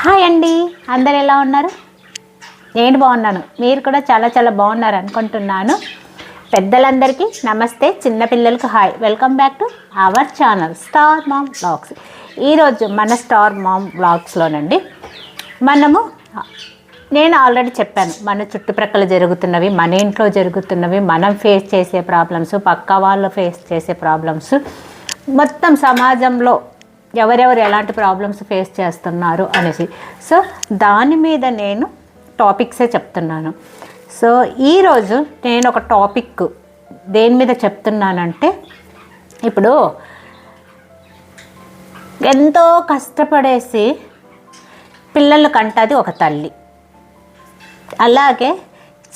Hi అండి. అందరు ఎలా ఉన్నారు? నేను బాగున్నాను. మీరు కూడా చాలా చాలా బాగున్నారు అనుకుంటున్నాను. పెద్దలందరికీ నమస్తే. చిన్నపిల్లలకు hi. Welcome back to our channel star mom vlogs. ఈరోజు మన స్టార్ మామ్ బ్లాగ్స్లోనండి మనము నేను ఆల్రెడీ చెప్పాను మన చుట్టుప్రక్కల జరుగుతున్నవి మన ఇంట్లో జరుగుతున్నవి మనం ఫేస్ చేసే ప్రాబ్లమ్స్ పక్క వాళ్ళు ఫేస్ చేసే ప్రాబ్లమ్స్ మొత్తం సమాజంలో ఎవరెవరు ఎలాంటి ప్రాబ్లమ్స్ ఫేస్ చేస్తున్నారు అనేసి. సో దాని మీద నేను టాపిక్సే చెప్తున్నాను. సో ఈరోజు నేను ఒక టాపిక్ దేని మీద చెప్తున్నానంటే ఇప్పుడు ఎంతో కష్టపడేసి పిల్లలు కంటది ఒక తల్లి. అలాగే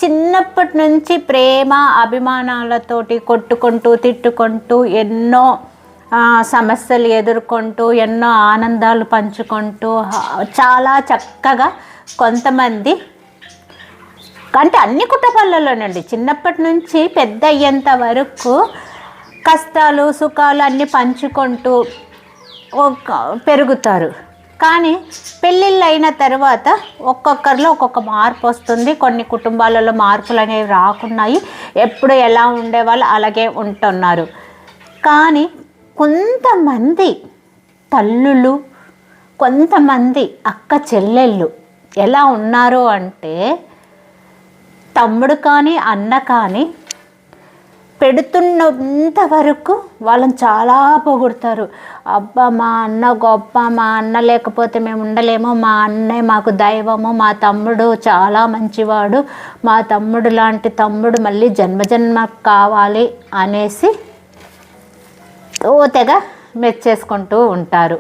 చిన్నప్పటి నుంచి ప్రేమ అభిమానాలతోటి కొట్టుకుంటూ తిట్టుకుంటూ ఎన్నో సమస్యలు ఎదుర్కొంటూ ఎన్నో ఆనందాలు పంచుకుంటూ చాలా చక్కగా కొంతమంది అంటే అన్ని కుటుంబాలలోనండి. చిన్నప్పటి నుంచి పెద్ద అయ్యేంత వరకు కష్టాలు సుఖాలు అన్నీ పంచుకుంటూ ఒక పెరుగుతారు. కానీ పెళ్ళిళ్ళు అయిన తర్వాత ఒక్కొక్కరిలో ఒక్కొక్క మార్పు వస్తుంది. కొన్ని కుటుంబాలలో మార్పులు అనేవి రాకున్నాయి. ఎప్పుడు ఎలా ఉండేవాళ్ళు అలాగే ఉంటున్నారు. కానీ కొంతమంది తల్లులు కొంతమంది అక్క చెల్లెళ్ళు ఎలా ఉన్నారు అంటే తమ్ముడు కానీ అన్న కానీ పెడుతున్నంత వరకు వాళ్ళని చాలా పొగుడతారు. అబ్బా మా అన్న గొప్ప మా అన్న లేకపోతే మేము ఉండలేము. మా అన్నే మాకు దైవము మా తమ్ముడు చాలా మంచివాడు. మా తమ్ముడు లాంటి తమ్ముడు మళ్ళీ జన్మజన్మ కావాలి అనేసి ఓతెగా మెచ్చేసుకుంటూ ఉంటారు.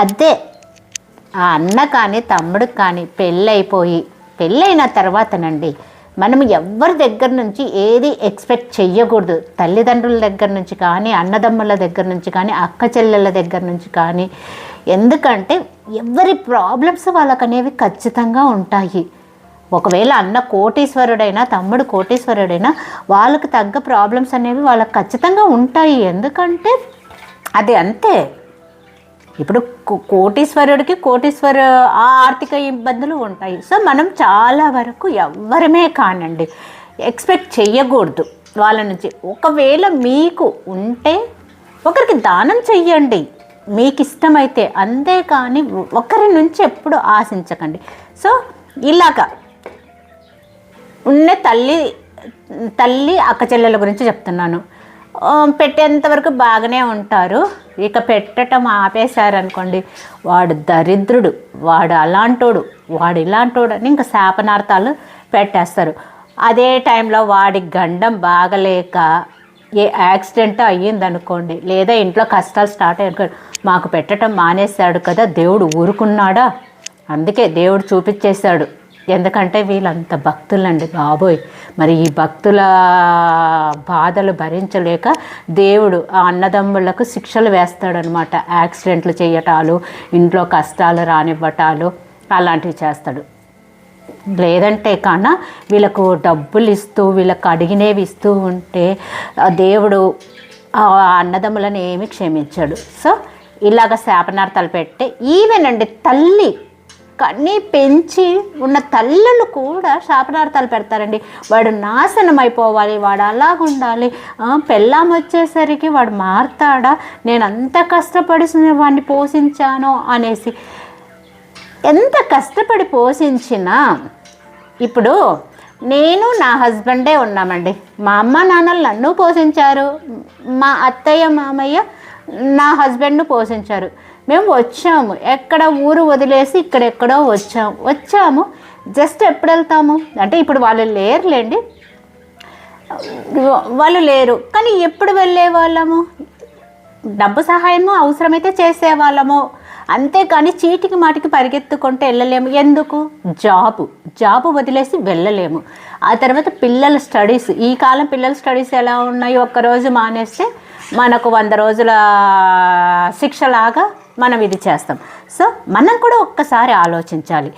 అదే ఆ అన్న కానీ తమ్ముడు కానీ పెళ్ళైపోయి పెళ్ళైన తర్వాతనండి మనం ఎవరి దగ్గర నుంచి ఏది ఎక్స్పెక్ట్ చెయ్యకూడదు. తల్లిదండ్రుల దగ్గర నుంచి కానీ అన్నదమ్ముల దగ్గర నుంచి కానీ అక్క చెల్లెళ్ళ దగ్గర నుంచి కానీ. ఎందుకంటే ఎవరి ప్రాబ్లమ్స్ వాళ్ళకనేవి ఖచ్చితంగా ఉంటాయి. ఒకవేళ అన్న కోటీశ్వరుడైనా తమ్ముడు కోటీశ్వరుడైనా వాళ్ళకి తగ్గ ప్రాబ్లమ్స్ అనేవి వాళ్ళకి ఖచ్చితంగా ఉంటాయి. ఎందుకంటే అది అంతే. ఇప్పుడు కోటీశ్వరుడికి కోటీశ్వర ఆ ఆర్థిక ఇబ్బందులు ఉంటాయి. సో మనం చాలా వరకు ఎవరమే కానండి ఎక్స్పెక్ట్ చేయకూడదు వాళ్ళ నుంచి. ఒకవేళ మీకు ఉంటే ఒకరికి దానం చెయ్యండి. మీకు ఇష్టమైతే అంతేకాని ఒకరి నుంచి ఎప్పుడు ఆశించకండి. సో ఇలాగా. ఉన్న తల్లి తల్లి అక్క చెల్లెల గురించి చెప్తున్నాను. పెట్టేంతవరకు పెట్టేంత వరకు బాగానే ఉంటారు. ఇక పెట్టడం ఆపేశారనుకోండి వాడు దరిద్రుడు వాడు అలాంటోడు వాడు ఇలాంటోడు అని ఇంకా శాపనార్థాలు పెట్టేస్తారు. అదే టైంలో వాడి గండం బాగలేక ఏ యాక్సిడెంట్ అయ్యిందనుకోండి లేదా ఇంట్లో కష్టాలు స్టార్ట్ అయ్యారు మాకు పెట్టడం మానేశాడు కదా దేవుడు ఊరుకున్నాడా? అందుకే దేవుడు చూపించేశాడు. ఎందుకంటే వీళ్ళంత భక్తులండి బాబోయ్. మరి ఈ భక్తుల బాధలు భరించలేక దేవుడు ఆ అన్నదమ్ములకు శిక్షలు వేస్తాడనమాట. యాక్సిడెంట్లు చేయటాలు ఇంట్లో కష్టాలు రానివ్వటాలు అలాంటివి చేస్తాడు. లేదంటే కాన వీళ్ళకు డబ్బులు ఇస్తూ వీళ్ళకు అడిగినవి ఇస్తూ ఉంటే దేవుడు ఆ అన్నదమ్ములను ఏమి క్షమించాడు. సో ఇలాగ శాపనార్థాలు పెట్టి ఈవెన్ అండి తల్లి. కన్నీ పెంచి ఉన్న తల్లులు కూడా శాపనార్థాలు పెడతారండి. వాడు నాశనం అయిపోవాలి వాడు అలాగుండాలి. పెళ్ళాం వచ్చేసరికి వాడు మారుతాడా? నేను అంత కష్టపడి వాడిని పోషించాను అనేసి. ఎంత కష్టపడి పోషించినా ఇప్పుడు నేను నా హస్బెండే ఉన్నామండి. మా అమ్మ నాన్నలు నన్ను పోషించారు. మా అత్తయ్య మామయ్య నా హస్బెండ్ను పోషించారు. మేము వచ్చాము. ఎక్కడ ఊరు వదిలేసి ఇక్కడెక్కడో వచ్చాము. వచ్చాము. జస్ట్ ఎప్పుడు వెళ్తాము అంటే ఇప్పుడు వాళ్ళు లేరులేండి. వాళ్ళు లేరు. కానీ ఎప్పుడు వెళ్ళే వాళ్ళము డబ్బు సహాయము అవసరమైతే చేసేవాళ్ళము. అంతేకాని చీటికి మాటికి పరిగెత్తుకుంటే వెళ్ళలేము. ఎందుకు? జాబు. జాబు వదిలేసి వెళ్ళలేము. ఆ తర్వాత పిల్లల స్టడీస్. ఈ కాలం పిల్లల స్టడీస్ ఎలా ఉన్నాయి? ఒక్కరోజు మానేస్తే మనకు వంద రోజుల శిక్షలాగా మనం ఇది చేస్తాం. సో మనం కూడా ఒక్కసారి ఆలోచించాలి.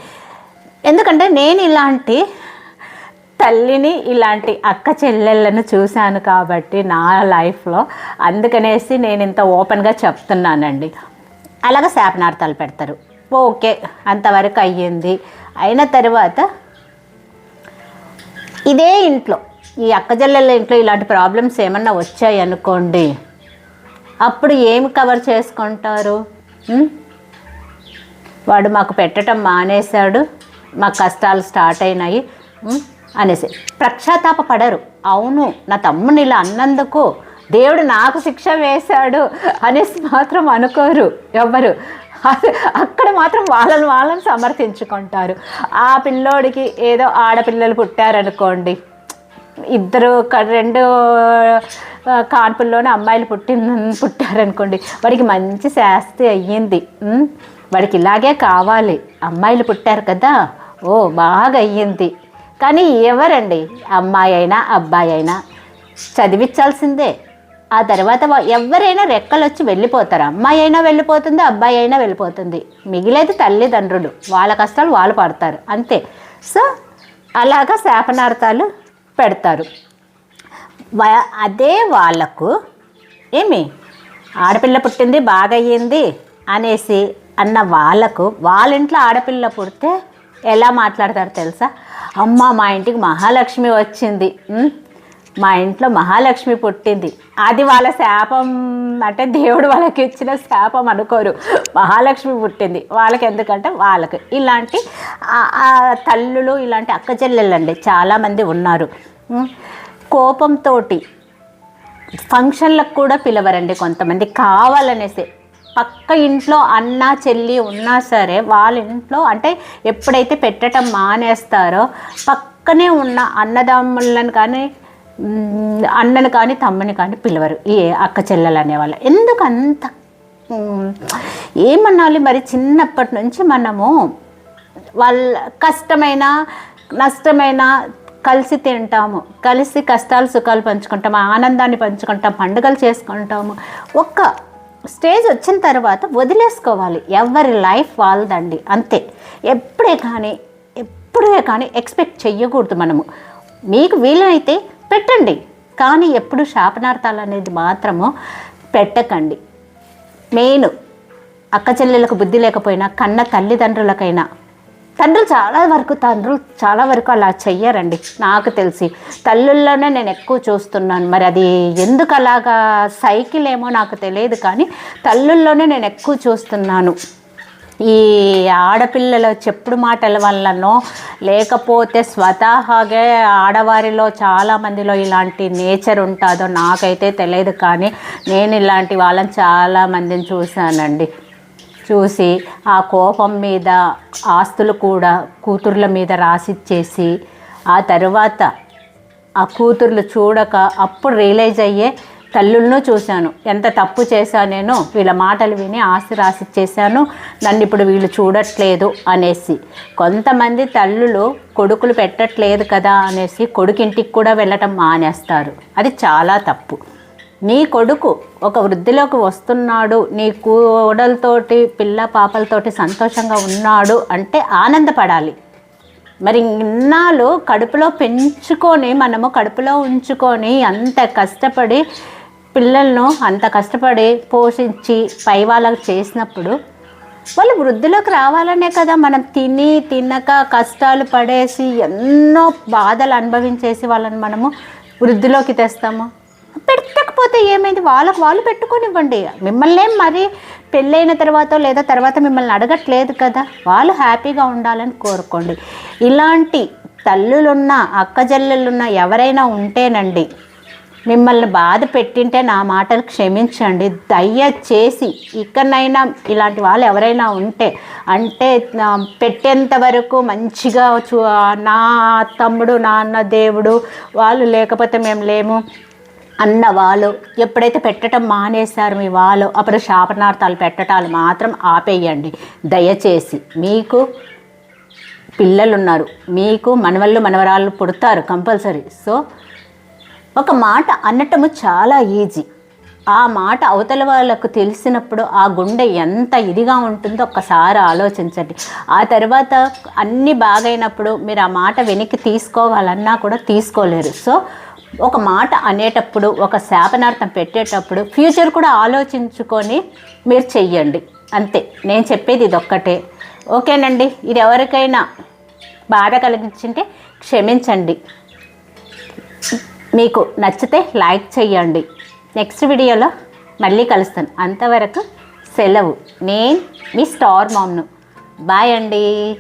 ఎందుకంటే నేను ఇలాంటి తల్లిని ఇలాంటి అక్క చెల్లెళ్ళను చూశాను కాబట్టి నా లైఫ్లో అందుకనేసి నేను ఇంత ఓపెన్గా చెప్తున్నానండి. అలాగ శాపనార్థాలు పెడతారు. ఓకే అంతవరకు అయ్యింది. అయిన తర్వాత ఇదే ఇంట్లో ఈ అక్కజల్లెల ఇంట్లో ఇలాంటి ప్రాబ్లమ్స్ ఏమన్నా వచ్చాయి అనుకోండి అప్పుడు ఏమి కవర్ చేసుకుంటారు? వాడు మాకు పెట్టడం మానేశాడు. మా కష్టాలు స్టార్ట్ అయినాయి. అనేసి. ప్రక్షాతాప పడరు. అవును నా తమ్ముని ఇలా అన్నందుకు దేవుడు నాకు శిక్ష వేశాడు అనేసి మాత్రం అనుకోరు ఎవ్వరు. అక్కడ మాత్రం వాళ్ళని వాళ్ళని సమర్థించుకుంటారు. ఆ పిల్లోడికి ఏదో ఆడపిల్లలు పుట్టారనుకోండి. ఇద్దరు రెండు కాన్పుల్లోనే అమ్మాయిలు పుట్టి పుట్టారనుకోండి వాడికి మంచి శాస్తి అయ్యింది. వాడికి ఇలాగే కావాలి. అమ్మాయిలు పుట్టారు కదా. ఓ బాగా అయ్యింది. కానీ ఎవరండి? అమ్మాయి అయినా అబ్బాయి అయినా? చదివించాల్సిందే. ఆ తర్వాత ఎవరైనా రెక్కలు వచ్చి వెళ్ళిపోతారు. అమ్మాయి అయినా వెళ్ళిపోతుంది అబ్బాయి అయినా వెళ్ళిపోతుంది. మిగిలేదు తల్లిదండ్రులు. వాళ్ళ కష్టాలు వాళ్ళు పడతారు. అంతే. సో అలాగా శాపనార్థాలు పెడతారు. అదే వాళ్ళకు ఏమి? ఆడపిల్ల పుట్టింది బాగయ్యింది అనేసి అన్న వాళ్ళకు వాళ్ళ ఇంట్లో ఆడపిల్ల పుడితే ఎలా మాట్లాడతారు తెలుసా? అమ్మ మా ఇంటికి మహాలక్ష్మి వచ్చింది. మా ఇంట్లో మహాలక్ష్మి పుట్టింది. అది వాళ్ళ శాపం అంటే దేవుడు వాళ్ళకి ఇచ్చిన శాపం అనుకోరు. మహాలక్ష్మి పుట్టింది. వాళ్ళకి ఎందుకంటే వాళ్ళకి. ఇలాంటి ఆ- తల్లులు ఇలాంటి అక్క చెల్లెళ్ళండి చాలామంది ఉన్నారు. కోపంతో ఫంక్షన్లకు కూడా పిలవరండి కొంతమంది. కావాలనేసి పక్క ఇంట్లో అన్న చెల్లి ఉన్నా సరే వాళ్ళ ఇంట్లో అంటే ఎప్పుడైతే పెట్టడం మానేస్తారో పక్కనే ఉన్న అన్నదమ్ములను కానీ అన్నను కానీ తమ్ముని కానీ పిలవరు. ఈ అక్క చెల్లెలు అనేవాళ్ళు. ఎందుకు అంత మ్, ఏమనాలి మరి చిన్నప్పటి నుంచి మనము వాళ్ళ కష్టమైన నష్టమైన కలిసి తింటాము. కలిసి కష్టాలు సుఖాలు పంచుకుంటాము ఆనందాన్ని పంచుకుంటాం పండుగలు చేసుకుంటాము. ఒక్క స్టేజ్ వచ్చిన తర్వాత వదిలేసుకోవాలి. ఎవరి లైఫ్ వాళ్ళదండి. అంతే. ఎప్పుడే కానీ ఎప్పుడే కానీ ఎక్స్పెక్ట్ చెయ్యకూడదు మనము. మీకు వీలైతే పెట్టండి. కానీ ఎప్పుడు శాపనార్థాలు అనేది మాత్రము పెట్టకండి. మెయిన్ అక్క చెల్లెలకు బుద్ధి లేకపోయినా కన్న తల్లిదండ్రులకైనా. తండ్రులు చాలా వరకు తండ్రులు చాలా వరకు అలా చెయ్యరండి. నాకు తెలిసి తల్లుల్లోనే నేను ఎక్కువ చూస్తున్నాను. మరి అది ఎందుకు అలాగా? సైకిల్ ఏమో నాకు తెలియదు కానీ తల్లుల్లోనే నేను ఎక్కువ చూస్తున్నాను. ఈ ఆడపిల్లల చెప్పుడు మాటల వల్లనో లేకపోతే స్వతహాగా ఆడవారిలో చాలా మందిలో ఇలాంటి నేచర్ ఉంటుందో నాకైతే తెలియదు కానీ నేను ఇలాంటి వాళ్ళని చాలా మందిని చూశానండి. చూసి ఆ కోపం మీద ఆస్తులు కూడా కూతుర్ల మీద రాసిచ్చేసి ఆ తర్వాత ఆ కూతుర్లు చూడక అప్పుడు రియలైజ్ అయ్యే తల్లులను చూశాను. ఎంత తప్పు చేశాను నేను వీళ్ళ మాటలు విని ఆస్తి చేశాను. నన్ను ఇప్పుడు వీళ్ళు చూడట్లేదు అనేసి. కొంతమంది తల్లులు కొడుకులు పెట్టట్లేదు కదా అనేసి కొడుకింటికి కూడా వెళ్ళటం మానేస్తారు. అది చాలా తప్పు. నీ కొడుకు ఒక వృద్ధిలోకి వస్తున్నాడు. నీ కోడలతోటి పిల్ల పాపలతోటి సంతోషంగా ఉన్నాడు అంటే ఆనందపడాలి. మరి ఇన్నాళ్ళు కడుపులో పెంచుకొని మనము కడుపులో ఉంచుకొని అంత కష్టపడి పిల్లలను అంత కష్టపడి పోషించి పై వాళ్ళకు చేసినప్పుడు వాళ్ళు వృద్ధిలోకి రావాలనే కదా మనం తిని తినక కష్టాలు పడేసి ఎన్నో బాధలు అనుభవించేసి వాళ్ళని మనము వృద్ధిలోకి తెస్తాము. పెట్టకపోతే ఏమైంది? వాళ్ళకు వాళ్ళు పెట్టుకొనివ్వండి. మిమ్మల్ని మరి పెళ్ళైన తర్వాత లేదా తర్వాత మిమ్మల్ని అడగట్లేదు కదా. వాళ్ళు హ్యాపీగా ఉండాలని కోరుకోండి. ఇలాంటి తల్లులున్న అక్కజల్లెలున్న ఎవరైనా ఉంటేనండి మిమ్మల్ని బాధ పెట్టింటే నా మాటలు క్షమించండి. దయచేసి ఇక్కడనైనా ఇలాంటి వాళ్ళు ఎవరైనా ఉంటే అంటే పెట్టేంత వరకు మంచిగా చూ నా తమ్ముడు నాన్న దేవుడు వాళ్ళు లేకపోతే మేము లేము అన్న వాళ్ళు ఎప్పుడైతే పెట్టడం మానేశారు మీ వాళ్ళు అప్పుడు శాపనార్థాలు పెట్టడాలు మాత్రం ఆపేయండి. దయచేసి మీకు పిల్లలు ఉన్నారు మీకు మనవళ్ళు మనవరాళ్ళు పుడతారు కంపల్సరీ. సో ఒక మాట అనటము చాలా ఈజీ. ఆ మాట అవతల వాళ్ళకు తెలిసినప్పుడు ఆ గుండె ఎంత ఇదిగా ఉంటుందో ఒక్కసారి ఆలోచించండి. ఆ తర్వాత అన్నీ బాగైనప్పుడు మీరు ఆ మాట వెనక్కి తీసుకోవాలన్నా కూడా తీసుకోలేరు. సో ఒక మాట అనేటప్పుడు ఒక శాపనార్థం పెట్టేటప్పుడు ఫ్యూచర్ కూడా ఆలోచించుకొని మీరు చెయ్యండి. అంతే. నేను చెప్పేది ఇదొక్కటే. ఓకేనండి. ఇది ఎవరికైనా బాధ కలిగించింటే క్షమించండి. మీకు నచ్చితే లైక్ చేయండి. నెక్స్ట్ వీడియోలో మళ్ళీ కలుస్తాను. అంతవరకు సెలవు. నేను మీ స్టార్ మామ్ను బాయ్ అండి.